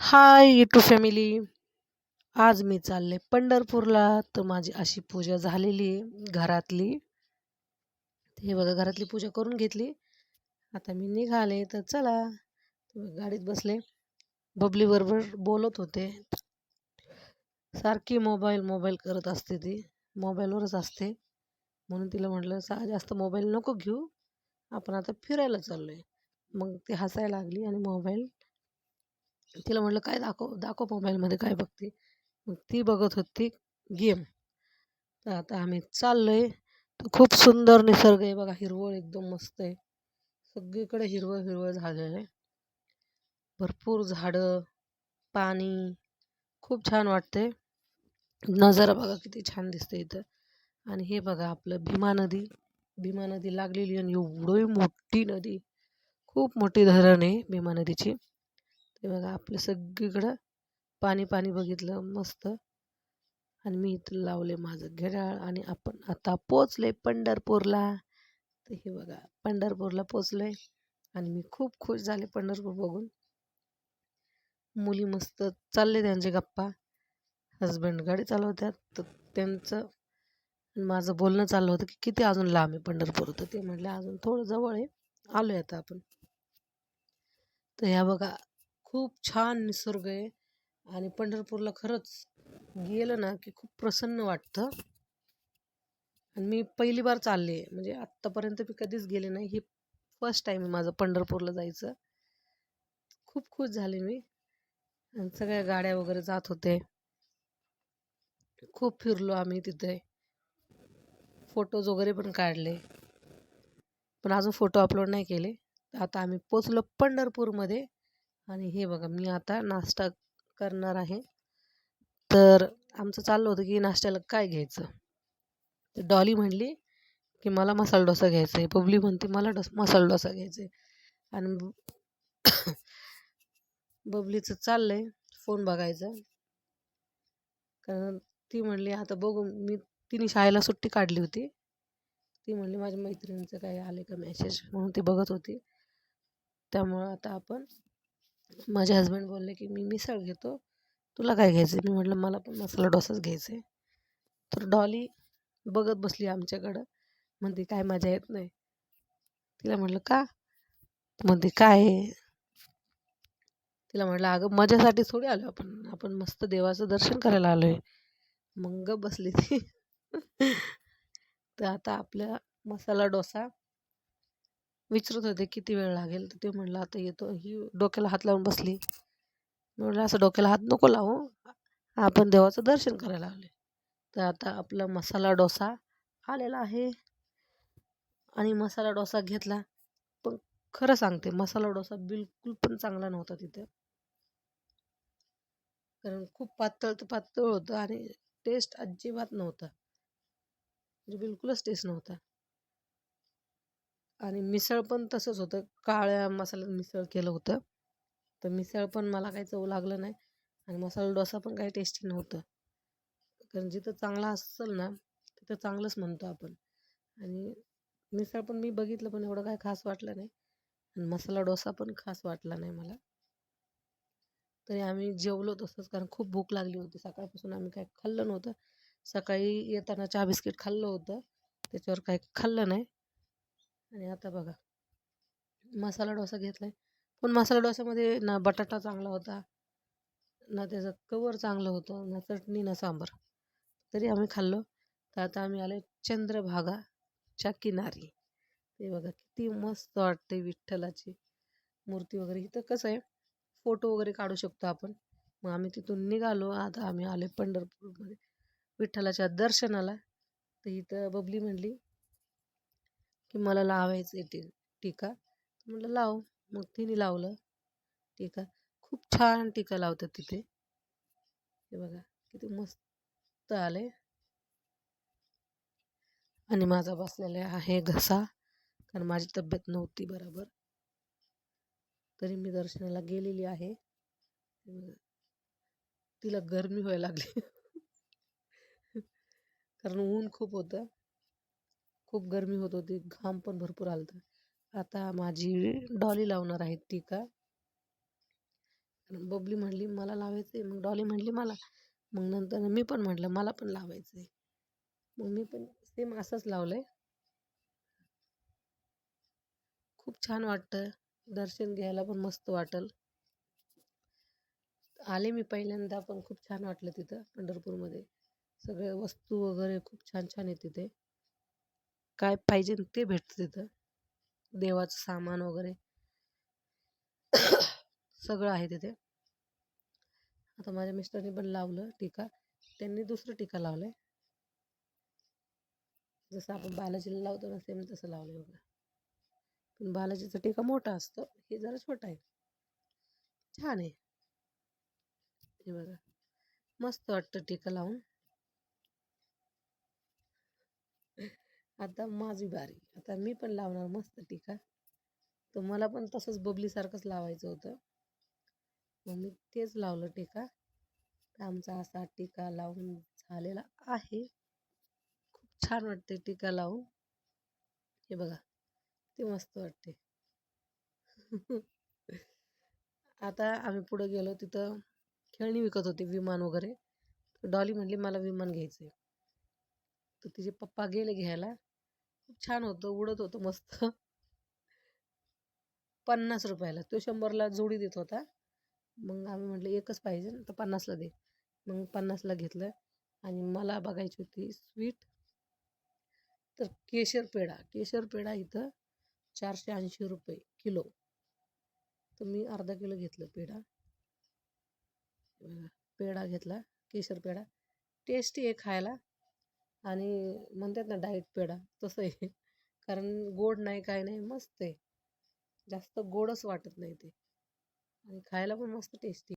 Hi YouTube family आज मी चालले पंढरपूरला. तर माझी अशी पूजा झालेली आहे घरातली. हे बघा घरातली पूजा करून घेतली. आता मी निघाले तर चला. गाडीत बसले. बबलीबरोबर बोलत होते. सारखी मोबाईल मोबाईल करत असते ती. मोबाईलवरच असते. म्हणून तिला म्हटलं सा जास्त मोबाईल नको घेऊ. आपण आता फिरायला चाललो आहे मग ती हसायला लागली आणि मोबाईल तिला म्हटलं काय दाखव दाखव मोबाईलमध्ये काय बघते. मग ती बघत होती गेम तर आता आम्ही चाललो आहे तर खूप सुंदर निसर्ग आहे बघा. हिरवळ एकदम मस्त आहे. सगळीकडे हिरवळ हिरवळ झालेलं आहे. भरपूर झाडं पाणी. खूप छान वाटते नजारा बघा किती छान दिसते इथं. आणि हे बघा आपलं भीमा नदी. भीमा नदी लागलेली आणि एवढी मोठी नदी. खूप मोठी धरण आहे भीमा नदीची. ते बघा आपलं सगळीकडं पाणी पाणी बघितलं मस्त. आणि मी इथं लावले माझं घड्याळ आणि आपण आता पोचले पंढरपूरला. तर हे बघा पंढरपूरला पोचले आणि मी खूप खुश झाले पंढरपूर बघून. मुली मस्त चालले त्यांचे गप्पा. हजबंड गाडी चालवतात तर त्यांचं माझं बोलणं चाललं होतं की किती अजून लांब आहे पंढरपूर. तर ते म्हटलं अजून थोडं जवळ आहे. आलो आहे आता आपण. तर ह्या बघा खूप छान निसर्ग आहे. आणि पंढरपूरला खरंच गेलं ना की खूप प्रसन्न वाटतं. आणि मी पहिली बार चालले आहे. म्हणजे आत्तापर्यंत मी कधीच गेले नाही. हे फर्स्ट टाईम आहे माझं पंढरपूरला जायचं. खूप खुश झाले मी. आणि सगळ्या गाड्या वगैरे जात होते. खूप फिरलो आम्ही तिथे. फोटोज वगैरे पण काढले. पण अजून फोटो अपलोड नाही केले. आता आम्ही पोचलो पंढरपूरमध्ये. आणि हे बघा मी आता नाश्ता करणार आहे. तर आमचं चाललं होतं की नाश्त्याला काय घ्यायचं? तर डॉली म्हणली की मला मसाला डोसा घ्यायचा आहे. बबली म्हणते मला डोस मसाला डोसा घ्यायचा आहे. आणि बबलीचं चाललं आहे फोन बघायचा. कारण ती म्हणली आता बघू मी तिने शाळेला सुट्टी काढली होती. ती म्हणली माझ्या मैत्रिणीचं काही आले का मेसेज म्हणून ती बघत होती. त्यामुळं आता आपण माझे हस्बंड बोलले की मी मिसळ घेतो. तुला काय घ्यायचं आहे मी म्हटलं मला पण मसाला डोसाच घ्यायचा आहे तर डॉली बघत बसली आमच्याकडं. म्हणते काय मजा येत नाही. तिला म्हटलं का? म्हणते काय? तिला म्हटलं अगं मजासाठी थोडी आलो आपण. आपण मस्त देवाचं दर्शन करायला आलो आहे मग बसली ती. तर आता आपला मसाला डोसा विचारत होते किती वेळ लागेल? तर ते म्हणलं आता येतो. ही डोक्याला हात लावून बसली. म्हणलं असं डोक्याला हात नको लावू. आपण देवाचं दर्शन करायला आले तर आता आपला मसाला डोसा आलेला आहे. आणि मसाला डोसा घेतला. पण खरं सांगते मसाला डोसा बिलकुल पण चांगला नव्हता तिथे. कारण खूप पातळ तर पातळ होतं आणि टेस्ट अजिबात नव्हता. म्हणजे बिलकुलच टेस्ट नव्हता. आणि मिसळ पण तसंच होतं. काळ्या मसाल्यात मिसळ केलं होतं. तर मिसळ पण मला काही चव लागलं नाही. आणि मसाला डोसा पण काही टेस्टी नव्हतं. कारण जिथं चांगला असेल ना तिथं चांगलंच म्हणतो आपण. आणि मिसळ पण मी बघितलं पण एवढं काय खास वाटलं नाही. आणि मसाला डोसा पण खास वाटला नाही मला. तरी आम्ही जेवलो तसंच कारण खूप भूक लागली होती. सकाळपासून आम्ही काय खाल्लं नव्हतं. सकाळी येताना चहा बिस्किट खाल्लं होतं. त्याच्यावर काही खाल्लं नाही. आणि आता बघा मसाला डोसा घेतला आहे पण मसाला डोसामध्ये ना बटाटा चांगला होता ना त्याचं कवर चांगलं होतं ना चटणी ना सांबार. तरी आम्ही खाल्लो. तर आता आम्ही आलो चंद्रभागाच्या किनारी. ते बघा किती मस्त वाटते विठ्ठलाची मूर्ती वगैरे. इथं कसं आहे फोटो वगैरे काढू शकतो आपण. मग आम्ही तिथून निघालो. आता आम्ही आले पंढरपूरमध्ये विठ्ठलाच्या दर्शनाला. तर इथं बबली म्हणली की मला लावायचं आहे टी टीका म्हटलं लाव. मग तिने लावलं टीका. खूप छान टीका लावतात तिथे. हे बघा किती मस्त आले आणि माझा बसलेला आहे घसा कारण माझी तब्येत नव्हती बरोबर. तरी मी दर्शनाला गेलेली आहे. तिला गरमी व्हायला लागली. कारण ऊन खूप होतं. खूप गरमी होत होती घाम पण भरपूर आलता. आता माझी डॉली लावणार आहेत टीका का? बबली म्हणली मला लावायचं आहे मग डॉली म्हणली मला. मग नंतर मी पण म्हटलं मला पण लावायचं आहे मग मी पण सेम असंच लावलं आहे खूप छान वाटतं. दर्शन घ्यायला पण मस्त वाटेल. आले मी पहिल्यांदा पण खूप छान वाटलं तिथं पंढरपूरमध्ये. सगळे वस्तू वगैरे खूप छान छान आहे तिथे. काय पाहिजे ते भेटतं तिथं. देवाचं सामान वगैरे. सगळं आहे तिथे. आता माझ्या मिस्टरने पण लावलं टीका. त्यांनी दुसरं टीका लावलं आहे जसं आपण बालाजीला लावतो ना सेम तसं लावलं बघा. पण बालाजीचा टीका मोठा असतो. हे जरा छोटा आहे. छान आहे. हे बघा. मस्त वाटतं टीका लावून. आता माझी बारी. आता मी पण लावणार मस्त टीका. तर मला पण तसंच बबलीसारखंच लावायचं होतं. मग मी तेच लावलं टीका. आमचा असा टीका लावून झालेला आहे. खूप छान वाटते टीका लावून. हे बघा ते मस्त वाटते आता आम्ही पुढे गेलो तिथं खेळणी विकत होते विमान वगैरे. डॉली म्हणली मला विमान घ्यायचं आहे तर तिचे पप्पा गेले घ्यायला. खूप छान होतं उडत होतं मस्त. पन्नास रुपयाला. तो शंभरला जोडी देत होता. मग आम्ही म्हटलं एकच पाहिजे तर पन्नासला दे. मग पन्नासला घेतलं आणि मला बघायची होती स्वीट. तर केशर पेढा. केशर पेढा इथं चारशे ऐंशी रुपये किलो. तर मी अर्धा किलो घेतलं पेढा. पेढा घेतला केशर पेढा. टेस्टी आहे खायला. आणि म्हणतात ना डाएट पेढा तसं आहे. कारण गोड नाही काय नाही मस्त आहे. जास्त गोडच वाटत नाही ते. आणि खायला पण मस्त टेस्टी